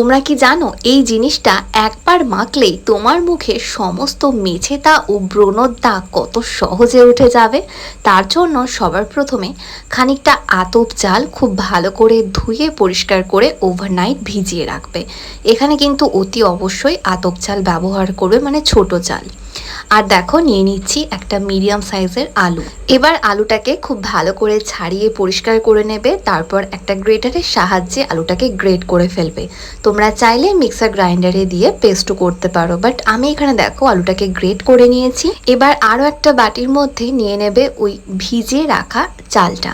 তোমরা কি জানো, এই জিনিসটা একবার মাখলেই তোমার মুখে সমস্ত মেছেতা ও ব্রণর দাগ কত সহজে উঠে যাবে? তার জন্য সবার প্রথমে খানিকটা আতপ চাল খুব ভালো করে ধুয়ে পরিষ্কার করে ওভারনাইট ভিজিয়ে রাখবে। এখানে কিন্তু অতি অবশ্যই আতপ চাল ব্যবহার করবে মানে ছোট চাল আর দেখো, নিয়ে নিচ্ছি একটা মিডিয়াম সাইজের আলু। এবার আলুটাকে খুব ভালো করে ছাড়িয়ে পরিষ্কার করে নেবে, তারপর একটা গ্রেটারের সাহায্যে আলুটাকে গ্রেট করে ফেলবে। তোমরা চাইলে মিক্সার গ্রাইন্ডারে দিয়ে পেস্টও করতে পারো বাট আমি এখানে দেখো আলুটাকে গ্রেট করে নিয়েছি। এবার আরও একটা বাটির মধ্যে নিয়ে নেবে ওই ভিজে রাখা চালটা।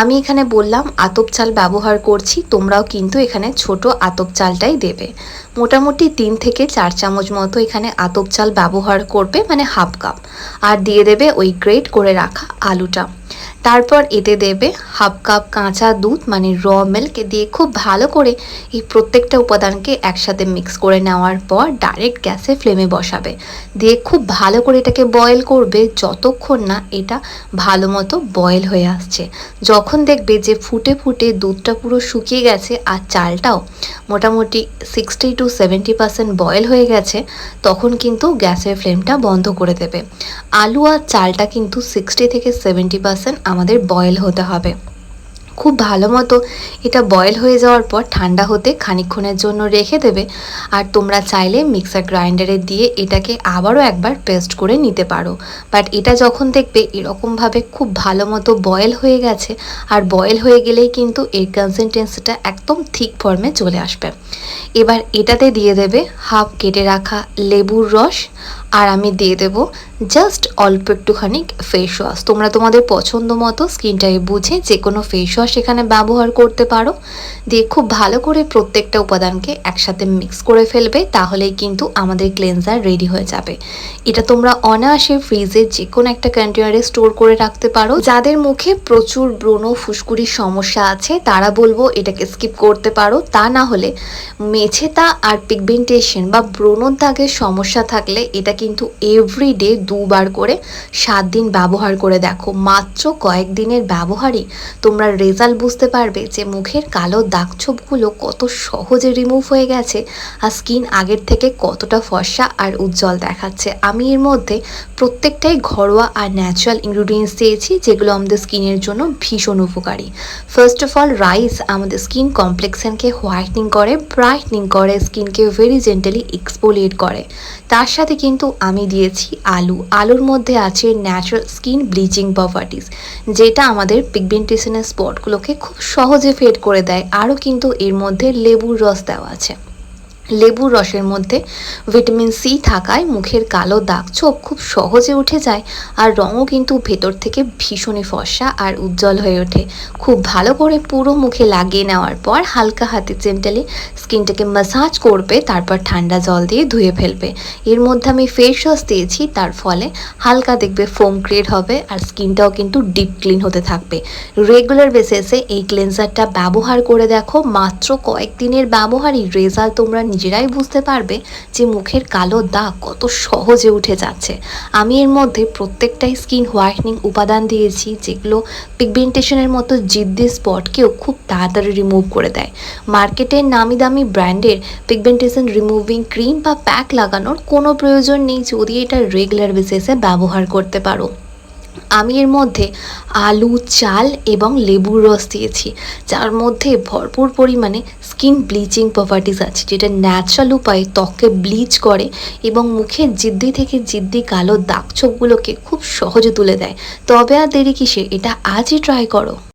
আমি এখানে বললাম, আতপ চাল ব্যবহার করছি, তোমরাও কিন্তু এখানে ছোট আতপ চালটাই দেবে। মোটামুটি তিন থেকে চার চামচ মতো এখানে আতপ চাল ব্যবহার করবে মানে হাফ কাপ। আর দিয়ে দেবে ওই গ্রেট করে রাখা আলুটা। তারপর এতে দেবে হাফ কাপ কাঁচা দুধ মানে র মিল্ক, দিয়ে খুব ভালো করে এই প্রত্যেকটা উপাদানকে একসাথে মিক্স করে নেওয়ার পর ডাইরেক্ট গ্যাসে ফ্লেমে বসাবে। দিয়ে খুব ভালো করে এটাকে বয়েল করবে, যতক্ষণ না এটা ভালো মতো বয়েল হয়ে আসছে। যখন দেখবে যে ফুটে ফুটে দুধটা পুরো শুকিয়ে গেছে আর চালটাও মোটামুটি sixty to seventy percent boil হয়ে গেছে, তখন কিন্তু গ্যাসের ফ্লেমটা বন্ধ করে দেবে। আলু আর চালটা কিন্তু সিক্সটি থেকে সেভেন্টি পার্সেন্ট আমাদের বয়েল হতে হবে। খুব ভালো মতো এটা বয়েল হয়ে যাওয়ার পর ঠান্ডা হতে খানিকক্ষণের জন্য রেখে দেবে। আর তোমরা চাইলে মিক্সার গ্রাইন্ডারে দিয়ে এটাকে আবারও একবার পেস্ট করে নিতে পারো। বাট এটা যখন দেখবে এরকমভাবে খুব ভালো মতো বয়েল হয়ে গেছে। আর বয়েল হয়ে গেলেই কিন্তু এর কনসিস্টেন্সিটা একদম ঠিক ফর্মে চলে আসবে। এবার এটাতে দিয়ে দেবে হাফ কেটে রাখা লেবুর রস। আর আমি দিয়ে দেব জাস্ট অল্প একটুখানি ফেস ওয়াশ তোমরা তোমাদের পছন্দ মতো স্কিনটাকে বুঝে যে কোনো ফেস ওয়াশ এখানে ব্যবহার করতে পারো। দিয়ে খুব ভালো করে প্রত্যেকটা উপাদানকে একসাথে মিক্স করে ফেলবে, তাহলেই কিন্তু আমাদের ক্লেন্সার রেডি হয়ে যাবে। এটা তোমরা অনায়াসে ফ্রিজে যে কোনো একটা কন্টেনারে স্টোর করে রাখতে পারো। যাদের মুখে প্রচুর ব্রণ ফুসকুড়ির সমস্যা আছে, তারা বলব এটাকে স্কিপ করতে পারো। তা না হলে মেছেতা আর পিগমেন্টেশন বা ব্রণর দাগের সমস্যা থাকলে এটা কিন্তু এভরিডে দুবার করে সাত দিন ব্যবহার করে দেখো। মাত্র কয়েকদিনের ব্যবহারই তোমরা রেজাল্ট বুঝতে পারবে যে মুখের কালো দাগছোপগুলো কত সহজে রিমুভ হয়ে গেছে আর স্কিন আগের থেকে কতটা ফর্সা আর উজ্জ্বল দেখাচ্ছে। আমি এর মধ্যে প্রত্যেকটাই ঘরোয়া আর ন্যাচারাল ইনগ্রিডিয়েন্টস দিয়েছি যেগুলো আমাদের স্কিনের জন্য ভীষণ উপকারী। ফার্স্ট অফ অল রাইস আমাদের স্কিন কমপ্লেক্সনকে হোয়াইটনিং করে ব্রাইটনিং করে স্কিনকে ভেরি জেন্টালি এক্সপোলিয়েট করে। তার সাথে কিন্তু আমি দিয়েছি আলু। আলুর মধ্যে আছে ন্যাচারাল স্কিন ব্লিচিং প্রপার্টিস যেটা আমাদের পিগমেন্টেশনের স্পটগুলোকে খুব সহজে ফেড করে দেয়। আরও কিন্তু এর মধ্যে লেবুর রস দেওয়া আছে। লেবুর রসের মধ্যে ভিটামিন সি থাকায় মুখের কালো দাগ ছোপ খুব সহজে উঠে যায়, আর রঙও কিন্তু ভেতর থেকে ভীষণই ফর্সা আর উজ্জ্বল হয়ে ওঠে। খুব ভালো করে পুরো মুখে লাগিয়ে নেওয়ার পর হালকা হাতে জেন্টালি স্কিনটাকে মাসাজ করবে, তারপর ঠান্ডা জল দিয়ে ধুয়ে ফেলবে। এর মধ্যে আমি ফেস ওয়াশ দিয়েছি, তার ফলে হালকা দেখবে ফোম ক্রিয়েট হবে আর স্কিনটাও কিন্তু ডিপ ক্লিন হতে থাকবে। রেগুলার বেসিসে এই ক্লেন্সারটা ব্যবহার করে দেখো, মাত্র কয়েকদিনের ব্যবহারই রেজাল্ট তোমরা নিজেরাই বুঝতে পারবে যে মুখের কালো দাগ কত সহজে উঠে যাচ্ছে। আমি এর মধ্যে প্রত্যেকটাই স্কিন হোয়াইটনিং উপাদান দিয়েছি, যেগুলো পিগমেন্টেশনের মতো জিদ্দি স্পটকেও খুব তাড়াতাড়ি রিমুভ করে দেয়। মার্কেটের নামি দামি ব্র্যান্ডের পিগমেন্টেশন রিমুভিং ক্রিম বা প্যাক লাগানোর কোনো প্রয়োজন নেই যদি এটা রেগুলার বেসিসে ব্যবহার করতে পারো। আমি এর মধ্যে আলু, চাল এবং লেবুর রস দিয়েছি। যার মধ্যে ভরপুর পরিমাণে স্কিন ব্লিচিং প্রপার্টিস আছে, যেটা ন্যাচারাল উপায়ে ত্বককে ব্লিচ করে এবং মুখের জিদ্দি থেকে জিদ্দি কালো দাগ ছোপগুলোকে খুব সহজে তুলে দেয়। তবে আর দেরি কিসে এটা আজই ট্রাই করো।